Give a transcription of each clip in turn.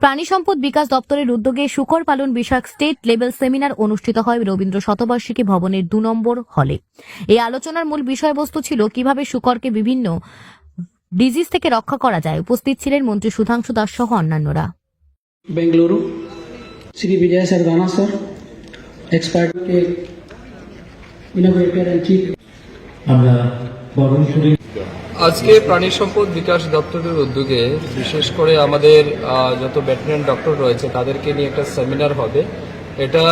প্রাণী সম্পদ বিকাশ দপ্তরের উদ্যোগে শুকর পালন বিষয়ক স্টেট লেভেল সেমিনার অনুষ্ঠিত হয় রবীন্দ্র শতবার্ষিকী ভবনের দু নম্বর হলে। এই আলোচনার মূল বিষয়বস্তু ছিল কীভাবে শুকরকে বিভিন্ন ডিজিজ থেকে রক্ষা করা যায়। উপস্থিত ছিলেন মন্ত্রী সুধাংশু দাস সহ অন্যান্যরা। Shri Bijoy sir expert innovator আমরা আজকে প্রাণী সম্পদ বিকাশ দপ্তরের উদ্যোগে বিশেষ করে আমাদের যত ভেটেরিনারি ডক্টর রয়েছে, তাদেরকে নিয়ে একটা সেমিনার হবে। এটা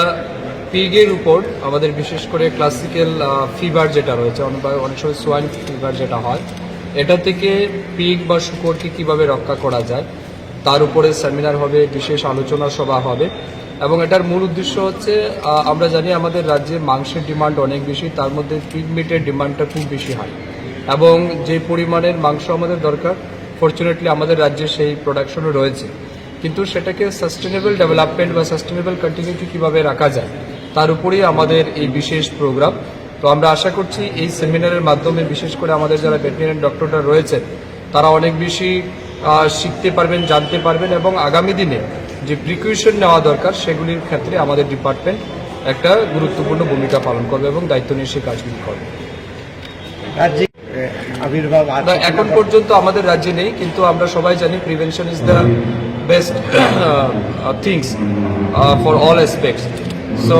পিগের উপর আমাদের বিশেষ করে ক্লাসিক্যাল ফিভার যেটা রয়েছে, অনেক অনেক সময় সোয়াইন ফিভার যেটা হয়, এটা থেকে পিগ বা শুকরকে কীভাবে রক্ষা করা যায়, তার উপরে সেমিনার হবে, বিশেষ আলোচনা সভা হবে। এবং এটার মূল উদ্দেশ্য হচ্ছে আমরা জানি আমাদের রাজ্যে মাংসের ডিমান্ড অনেক বেশি, তার মধ্যে পিগ মিটের ডিমান্ডটা খুব বেশি হয়। এবং যে পরিমাণের মাংস আমাদের দরকার ফর্চুনেটলি আমাদের রাজ্যে সেই প্রোডাকশনও রয়েছে। কিন্তু সেটাকে সাস্টেনেবল ডেভেলপমেন্ট বা সাস্টেনেবল কন্টিনিউটি কীভাবে রাখা যায়, তার উপরেই আমাদের এই বিশেষ প্রোগ্রাম তো আমরা আশা করছি এই সেমিনারের মাধ্যমে, বিশেষ করে আমাদের যারা ভেটেরিনারি ডক্টররা রয়েছে তারা অনেক বেশি শিখতে পারবেন, জানতে পারবেন এবং আগামী দিনে যে প্রিকুইশন নেওয়া দরকার, সেগুলির ক্ষেত্রে আমাদের ডিপার্টমেন্ট একটা গুরুত্বপূর্ণ ভূমিকা পালন করবে এবং দায়িত্ব নিয়ে সেই কাজগুলি করবে। আবির্ভাব এখন পর্যন্ত আমাদের রাজ্যে নেই কিন্তু আমরা সবাই জানি prevention is the best things for all aspects so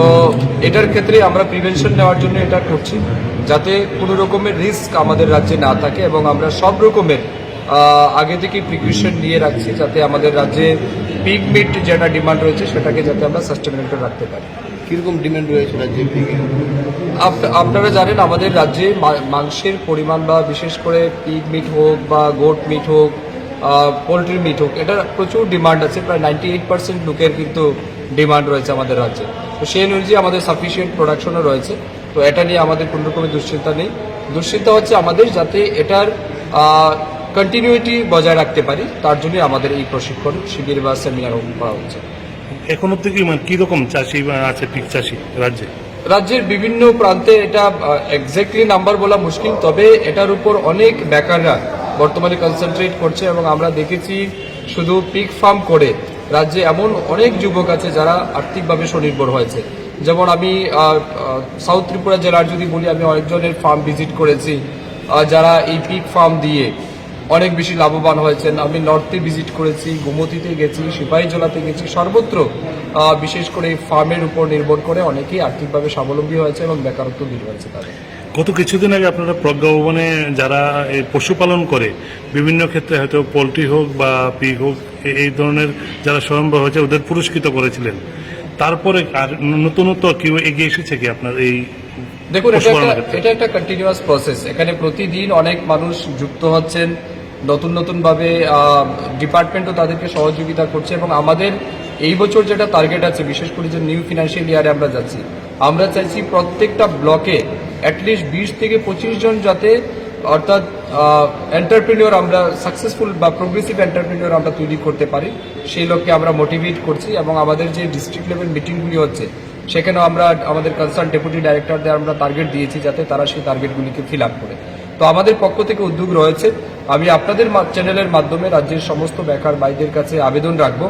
এটার ক্ষেত্রে আমরা প্রিভেনশন নেওয়ার জন্য এটা করছি যাতে কোনো রকমের রিস্ক আমাদের রাজ্যে না থাকে এবং আমরা সব রকমের আগে থেকে প্রিকুশন নিয়ে রাখছি যাতে আমাদের রাজ্যে পিগ মিট যেটা ডিমান্ড রয়েছে সেটাকে যাতে আমরা সাস্টেনেবল রাখতে পারি। কীরকম ডিমান্ড রয়েছে রাজ্যে পিগের আপ- আপনারা জানেন আমাদের রাজ্যে মাংসের পরিমাণ বা বিশেষ করে পিগ মিট হোক বা গোট মিট হোক পোলট্রি মিট হোক, এটা প্রচুর ডিমান্ড আছে। প্রায় নাইনটি এইট পার্সেন্ট লোকের কিন্তু ডিমান্ড রয়েছে আমাদের রাজ্যে। তো সেই অনুযায়ী আমাদের সাফিসিয়েন্ট প্রোডাকশনও রয়েছে। তো এটা নিয়ে আমাদের কোনো রকমের দুশ্চিন্তা নেই। দুশ্চিন্তা হচ্ছে আমাদের যাতে এটার কন্টিনিউটি বজায় রাখতে পারি। তার জন্যই আমাদের এই প্রশিক্ষণ, শিবির বা সেমিনার করা হচ্ছে। এখন অব্দি কি মানে কীরকম চাষি আছে পিক চাষি রাজ্যে? রাজ্যের বিভিন্ন প্রান্তে এটা এক্স্যাক্টলি নাম্বার বলা মুশকিল, তবে এটার উপর অনেক বেকাররা বর্তমানে কনসেন্ট্রেট করছে এবং আমরা দেখেছি শুধু পিক ফার্ম করে রাজ্যে এমন অনেক যুবক আছে যারা আর্থিকভাবে স্বনির্ভর হয়েছে। যেমন আমি সাউথ ত্রিপুরা জেলার যদি বলি, আমি অনেকজনের ফার্ম ভিজিট করেছি। যারা এই পিক ফার্ম দিয়ে অনেক বেশি লাভবান হয়েছেন। আমি নর্থে ভিজিট করেছি গোমতীতে গেছি সিপাহীজলাতে গেছি। সর্বত্র বিশেষ করে এই ফার্মের উপর নির্ভর করে অনেকেই আর্থিকভাবে স্বাবলম্বী হয়েছে এবং বেকারত্ব দূর হয়েছে তাদের। গত কিছুদিন আগে আপনারা প্রজ্ঞা ভবনে যারা এই পশুপালন করে বিভিন্ন ক্ষেত্রে হয়তো পোলট্রি হোক বা পিগ হোক এই ধরনের যারা স্বয়ম্ভর হয়েছে ওদের পুরস্কৃত করেছিলেন। তারপরে আর নতুনত্ব কেউ এগিয়ে এসেছে কি আপনার এই দেখুন? এটা একটা কন্টিনিউয়াস প্রসেস এখানে প্রতিদিন অনেক মানুষ যুক্ত হচ্ছেন নতুন নতুনভাবে ডিপার্টমেন্টও তাদেরকে সহযোগিতা করছে এবং আমাদের এই বছর যেটা টার্গেট আছে, বিশেষ করে যে নিউ ফিনান্সিয়াল ইয়ারে আমরা যাচ্ছি, আমরা চাইছি প্রত্যেকটা ব্লকে অ্যাটলিস্ট বিশ থেকে পঁচিশ জন যাতে, অর্থাৎ এন্টারপ্রিনিয়র আমরা সাকসেসফুল বা প্রোগ্রেসিভ এন্টারপ্রিনিয়র আমরা তৈরি করতে পারি, সেই লক্ষ্যে আমরা মোটিভেট করছি এবং আমাদের যে ডিস্ট্রিক্ট লেভেল মিটিংগুলি হচ্ছে, সেখানেও আমরা আমাদের কনসার্ন ডেপুটি ডাইরেক্টরদের আমরা টার্গেট দিয়েছি যাতে তারা সেই টার্গেটগুলিকে ফিল আপ করে। তো আমাদের পক্ষ থেকে উদ্যোগ রয়েছে আমি আপনাদের চ্যানেলের মাধ্যমে রাজ্যের সমস্ত বেকার ভাইদের কাছে আবেদন রাখব।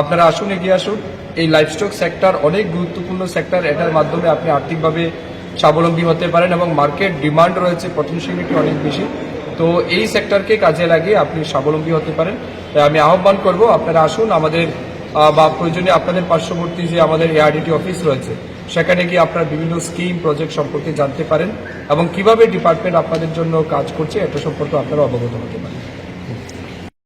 আপনারা আসুন, এগিয়ে আসুন। এই লাইফস্টক সেক্টর অনেক গুরুত্বপূর্ণ সেক্টর এটার মাধ্যমে আপনি আর্থিকভাবে স্বাবলম্বী হতে পারেন এবং মার্কেট ডিমান্ড রয়েছে পটেনশিয়ালিটি অনেক বেশি। তো এই সেক্টরকে কাজে লাগিয়ে আপনি স্বাবলম্বী হতে পারেন। তাই আমি আহ্বান করব, আপনারা আসুন আমাদের বা প্রয়োজনে আপনাদের পার্শ্ববর্তী যে আমাদের এআরডিটি অফিস রয়েছে সেখানে গিয়ে আপনার বিভিন্ন স্কিম প্রজেক্ট সম্পর্কে জানতে পারেন এবং কীভাবে ডিপার্টমেন্ট আপনাদের জন্য কাজ করছে এটা সম্পর্কে আপনারা অবগত হতে পারেন।